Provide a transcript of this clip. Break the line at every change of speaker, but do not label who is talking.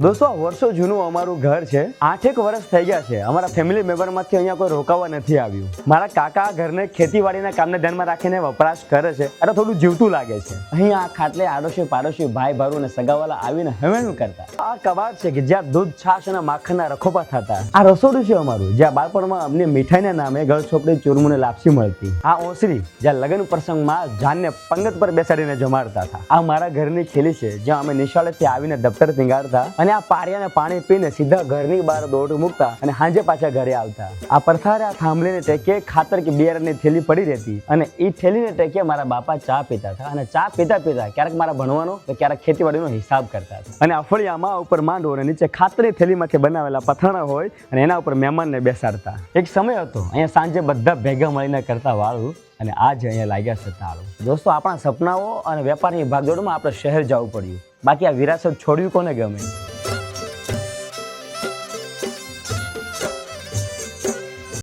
દોસ્તો, આ વર્ષો જૂનું અમારું ઘર છે. આઠેક વર્ષ થઈ ગયા છે. અમારા ફેમિલી મેમ્બરમાંથી અહીંયા કોઈ રોકાવા નથી આવ્યું. મારા કાકા ઘરને ખેતીવાડીના કામને ધ્યાનમાં રાખીને વપરાશ કરે છે. અને થોડું જીવતું લાગે છે. અહીંયા આ ખાટલે આડોશી પાડોશી ભાઈ ભારું અને સગાવાલા આવીને હવેનું કરતા. આ કબાટ છે કે જ્યાં દૂધ, છાશ અને માખણના રખોપા થતા. આ રસોડું છે અમારું, જ્યાં બાળપણમાં અમને મીઠાઈના નામે ઘર છોકરી ચૂરમું અને લાપસી મળતી. આ ઓસરી, જ્યાં લગ્ન પ્રસંગમાં જાનને પંગત પર બેસાડીને જમાડતા હતા. આ મારા ઘરની ખેલી છે, જ્યાં અમે નિશાળેથી આવીને દફતર ટીંગાડતા અને આ પારિયાને પાણી પીને સીધા ઘરની બહાર દોડ મૂકતા અને સાંજે પાછા ઘરે આવતા. આ પરથારે થાંભલીને ટેકે ખાતર કે બિયારણની થેલી પડી રહેતી. અને એ થેલીને ટેકે મારા બાપા ચા પીતા હતા. અને ચા પીતા પીતા ક્યારેક મારા ભણવાનો તો ક્યારેક ખેતીવાડીનો હિસાબ કરતા હતા. અને અફળિયામાં ઉપર માંડો અને નીચે ખાતરની થેલીમાંથી બનાવેલા પથાણા હોય અને એના ઉપર મહેમાનને બેસાડતા. એક સમય હતો, અહીંયા સાંજે બધા ભેગા મળીને કરતા વાળું અને આજ અહીંયા લાગ્યા છે તાળું. દોસ્તો, આપણા સપનાઓ અને વેપારની ભાગદોડમાં આપણે શહેર જવું પડ્યું. બાકી આ વિરાસત છોડ્યું કોને ગમે?